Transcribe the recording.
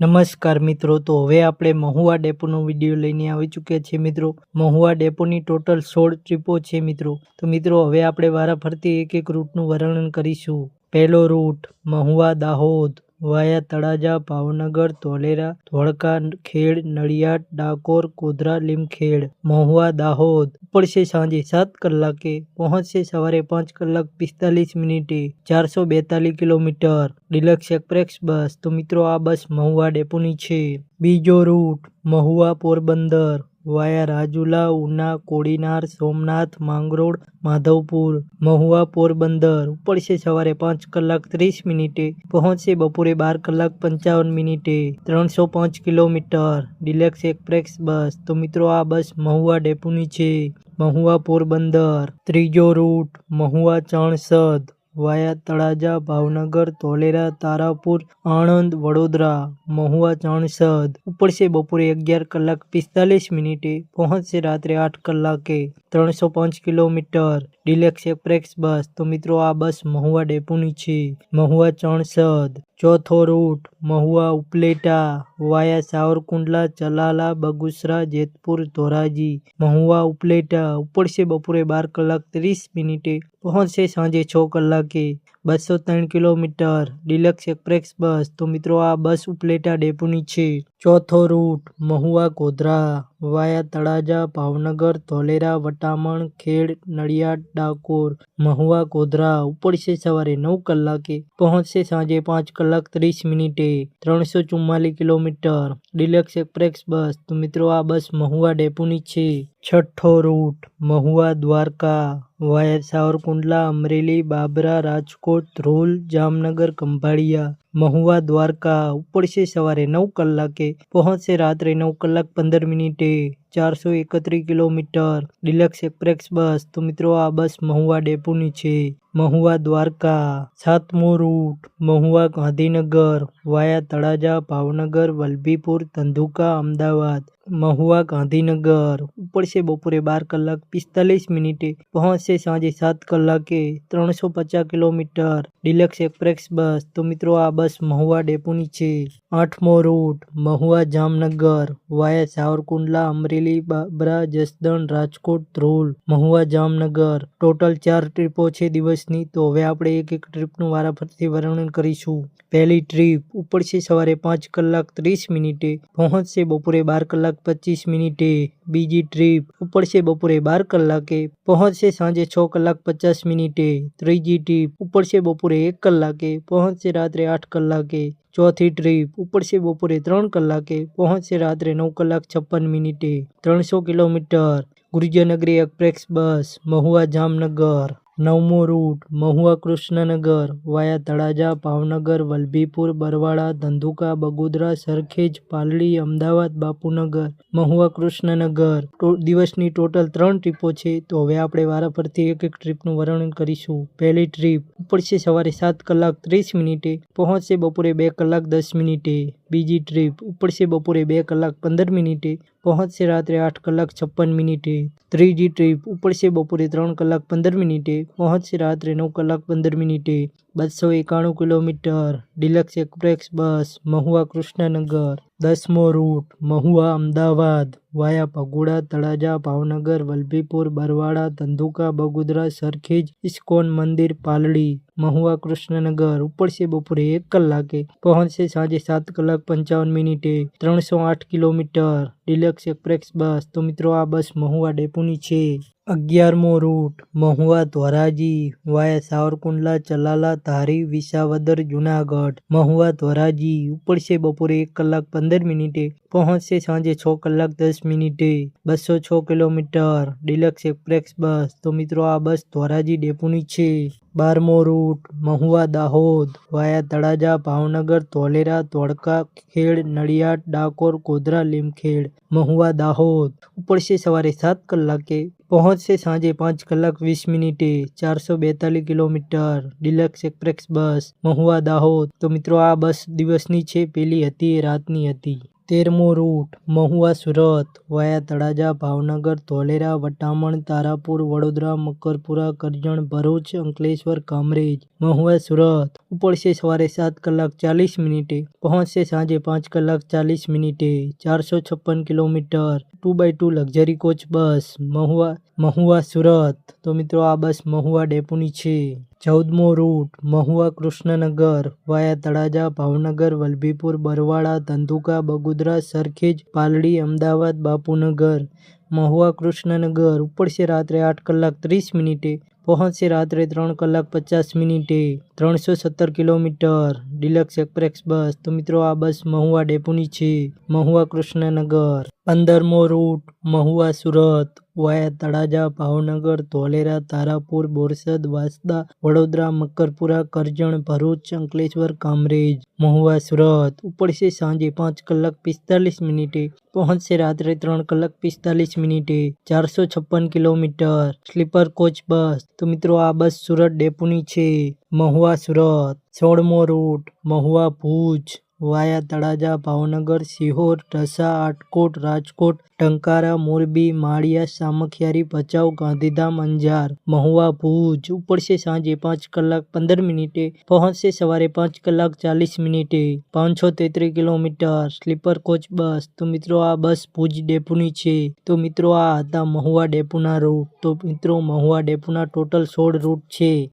નમસ્કાર મિત્રો, તો હવે આપણે મહુવા ડેપોનો વીડિયો લઈને આવી ચૂક્યા છીએ મિત્રો. મહુવા ડેપોની ટોટલ સોળ ટ્રીપો છે મિત્રો. તો મિત્રો, હવે આપણે વારાફરતી એક એક રૂટનું વર્ણન કરીશું. પહેલો રૂટ, મહુવા દાહોદ. વાયા તળાજા, ભાવનગર, ધોલેરા, ધોળકા, ખેડ, નડિયાદ, ડાકોર, ગોધરા, લીમખેડ, મહુવા, દાહોદ. ઉપડશે સાંજે સાત કલાકે, પહોંચશે સવારે પાંચ કલાક પિસ્તાલીસ મિનિટે, ચારસો બેતાલીસ કિલોમીટર. ડિલક્સ એક્સપ્રેસ બસ. તો મિત્રો, આ બસ મહુવા ડેપોની છે. બીજો રૂટ, મહુવા પોરબંદર. વાયા રાજુલા, ઉના, કોડીનાર, સોમનાથ, માંગરોળ, માધવપુર, મહુવા પોરબંદર ઉપડશે સવારે પાંચ કલાક ત્રીસ મિનિટે, પહોંચશે બપોરે બાર કલાક પંચાવન મિનિટે. ત્રણસો પાંચ કિલોમીટર, ડિલેક્સ એક્સપ્રેસ બસ. તો મિત્રો, આ બસ મહુવા ડેપોની છે. મહુવા પોરબંદર. ત્રીજો રૂટ, મહુવા ચાણસદ. વાયા તળાજા, ભાવનગર, ધોલેરા, તારાપુર, આણંદ, વડોદરા, મહુવા ચણસદ ઉપડશે બપોરે અગિયાર કલાક પિસ્તાલીસ મિનિટે પહોંચશે રાત્રે આઠ કલાકે ત્રણસો પાંચ કિલોમીટર. ડિલેક્સ એક્સપ્રેસ બસ. તો મિત્રો, આ બસ મહુવા ડેપોની છે. મહુવા ચાણસદ ચોથો રૂટ મહુવા, ઉપલેટા, વાયા, સાવરકુંડલા ચલાલા બગુસરા, જેતપુર, ધોરાજી, મહુવા, ઉપલેટા ઉપડશે બપોરે બાર કલાક ત્રીસ મિનિટે પહોંચશે સાંજે છ કલાકે. બસો ત્રણ કિલોમીટર, ડિલક્સ એક્સપ્રેસ બસ. તો મિત્રો, આ બસ ઉપલેટા ડેપોની છે. ચોથો રૂટ મહુવા, ગોધરા, વાયા, તળાજા, ભાવનગર, ધોલેરા, વટામણ, ખેડ, નડિયાદ, ડાકોર, મહુવા, ગોધરા ઉપડશે સવારે નવ કલાકે પહોંચશે સાંજે પાંચ કલાક. ત્રીસ મિનિટે ત્રણસો ચુમ્માલીસ કિલોમીટર. ડિલક્સ એક્સપ્રેસ બસ. તો મિત્રો, આ બસ મહુવા ડેપોની છે. છઠ્ઠો રૂટ, મહુવા દ્વારકા, વાયર સાવરકુંડલા, અમરેલી, બાબરા, રાજકોટ, ધ્રોલ, જામનગર ખંભાળિયા મહુવા દ્વારકા, ઉપડશે સવારે નવ કલાકે, પહોંચશે રાત્રે નવ કલાક પંદર મિનિટે, ચારસો એકત્રીસ કિલોમીટર, ડિલક્સ એક્સપ્રેસ બસ. તો મિત્રો, આ બસ મહુવા ડેપોની છે. મહુવા દ્વારકા, સાતમો રૂટ, મહુવા ગાંધીનગર, વાયા તળાજા, ભાવનગર, વલભીપુર, ધંધુકા, અમદાવાદ. મહુવા ગાંધીનગર ઉપડશે બપોરે બાર કલાક પિસ્તાલીસ મિનિટે. પહોંચશે સાંજે સાત કલાકે ત્રણસો પચાસ કિલોમીટર. ડિલક્સ એક્સપ્રેસ બસ. તો મિત્રો, આ બસ મહુવા ડેપોની છે. આઠમો route, Mahuva Jamnagar, via Savarkundla, Amreli, Babra, Jasdan, Rajkot, Dhrol, Mahuva Jamnagar. Total ચાર ટ્રીપો છે દિવસની. તો હવે આપણે એક એક ટ્રીપનું વારાફરતી વર્ણન કરીશું. પહેલી ટ્રીપ ઉપડશે સવારે પાંચ કલાક ત્રીસ મિનિટે. પહોંચશે બપોરે બાર કલાક પચીસ મિનિટે બીજી ટ્રીપ ઉપડશે બપોરે બાર કલાકે, પહોંચશે સાંજે છ કલાક પચાસ મિનિટે. ત્રીજી ટ્રીપ ઉપડશે બપોરે એક કલાકે, પહોંચશે રાત્રે આઠ કલાકે. ચોથી ટ્રીપ ઉપડશે બપોરે ત્રણ કલાકે, પહોંચશે રાત્રે નવ કલાક છપ્પન મિનિટે. ત્રણસો kilometre Gurjarnagari express bus, Mahuva Jamnagar. નવમો રૂટ, મહુવા કૃષ્ણનગર, વાયા તળાજા, ભાવનગર, વલભીપુર, બરવાળા, ધંધુકા, બગોદરા, સરખેજ, પાલડી, અમદાવાદ, બાપુનગર, મહુવા કૃષ્ણનગર. દિવસની ટોટલ ત્રણ ટ્રીપો છે, તો હવે આપણે વારાફરતી એક એક ટ્રીપનું વર્ણન કરીશું. પહેલી ટ્રીપ ઉપડશે સવારે સાત કલાક ત્રીસ મિનિટે, પહોંચશે બપોરે બે કલાક દસ મિનિટે. બીજી ટ્રીપ ઉપડશે બપોરે બે કલાક પંદર મિનિટે, પહોંચશે રાત્રે આઠ કલાક છપ્પન મિનિટે. ત્રીજી ટ્રીપ ઉપડશે બપોરે ત્રણ કલાક પંદર મિનિટે, પહોંચશે રાત્રે નવ કલાક પંદર મિનિટે. બસો એકાણું kilometre, deluxe express bus, Mahuva Krishnanagar, દસમો route, Mahuva Ahmedabad, via Paguda, Talaja, Bhavnagar, Vallabhipur Barvada Dhandhuka, Bagodara, Sarkhej, ISKCON મંદિર, પાલડી, મહુવા કૃષ્ણનગર. ઉપડશે બપોરે એક કલાકે, પહોંચશે સાંજે સાત કલાક પંચાવન મિનિટે, ત્રણસો આઠ કિલોમીટર. ડિલક્સ એક્સપ્રેસ બસ. તો મિત્રો, આ બસ મહુવા ડેપોની છે. અગિયારમો રૂટ. મહુવા ધોરાજી, વાયા સાવરકુંડલા, ચલાલા, ધારી, વિસાવદર, જુનાગઢ. મહુવા ધોરાજી ઉપડશે બપોરે એક કલાક પંદર મિનિટે, પહોંચશે સાંજે છ કલાક દસ મિનિટે. બસો છ કિલોમીટર. ડિલક્સ એક્સપ્રેસ બસ. તો મિત્રો, આ બસ ધોરાજી ડેપોની છે. બારમો રૂટ, મહુવા દાહોદ, વાયા તળાજા, ભાવનગર, ધોલેરા, ધોળકા, ખેડ, નડિયાદ, ડાકોર, ગોધરા, લીમખેડ, મહુવા દાહોદ. ઉપડશે સવારે સાત કલાકે, પહોંચશે સાંજે પાંચ કલાક વીસ મિનિટે, ચારસો બેતાલીસ kilometre. Deluxe express bus, Mahuva Dahod. તો મિત્રો આ બસ દિવસની છે, પેલી હતી, એ રાતની હતી. તેરમો રૂટ, મહુવા સુરત, વાયા તળાજા, ભાવનગર, ધોલેરા, વટામણ, તારાપુર, વડોદરા, મકરપુરા, કરજણ, ભરૂચ, અંકલેશ્વર, કામરેજ. મહુવા સુરત, ઉપડશે સવારે સાત કલાક ચાલીસ મિનિટે, પહોંચશે સાંજે પાંચ કલાક ચાલીસ મિનિટે, ચારસો છપ્પન kilometre, two by two luxury coach bus, Mahuva Mahuva Surat. તો મિત્રો આ બસ મહુવા ડેપોની છે. ચૌદમો રૂટ મહુવા કૃષ્ણનગર, વાયા તળાજા, ભાવનગર, વલભીપુર, બરવાળા, ધંધુકા, બગુદરા, સરખેજ, પાલડી, અમદાવાદ, બાપુનગર, મહુવા કૃષ્ણનગર. ઉપડશે રાત્રે આઠ કલાક ત્રીસ મિનિટે, પહોંચશે રાત્રે ત્રણ કલાક પચાસ મિનિટે. ત્રણસો સત્તર કિલોમીટર. ડિલક્સ એક્સપ્રેસ બસ. તો મિત્રો, આ બસ મહુવા ડેપોની છે. મહુવા કૃષ્ણનગર. પંદરમો રૂટ મહુવા સુરત. વાયા તળાજા, ભાવનગર, ધોલેરા, તારાપુર, બોરસદ, વાસદા, વડોદરા, મકરપુરા, કરજણ, ભરૂચ, અંકલેશ્વર, કામરેજ. મહુવા સુરત. ઉપડશે સાંજે પાંચ કલાક પિસ્તાલીસ મિનિટે. પહોંચશે રાત્રે ત્રણ કલાક પિસ્તાલીસ મિનિટે. ચારસો છપ્પન કિલોમીટર. સ્લીપર કોચ બસ. તો મિત્રો, આ બસ સુરત ડેપોની છે. મહુવા સુરત સોળમો રૂટ મહુવા ભુજ, વાયા તળાજા, ભાવનગર સિહોર ઢસા, આટકોટ, રાજકોટ, ટંકારા, મોરબી, માળિયા, સામખિયારી, ભચાઉ, ગાંધીધામ, અંજાર, મહુવા ભુજ. ઉપડશે સાંજે પાંચ કલાક પંદર મિનિટે, પહોંચશે સવારે પાંચ કલાક ચાલીસ મિનિટે. પાંચસો તેત્રીસ કિલોમીટર, સ્લીપર કોચ બસ. તો મિત્રો, આ બસ ભુજ ડેપોની છે. તો મિત્રો, આ હતા મહુવા ડેપોના રૂટ તો મિત્રો, મહુવા ડેપોના ટોટલ સોળ રૂટ છે.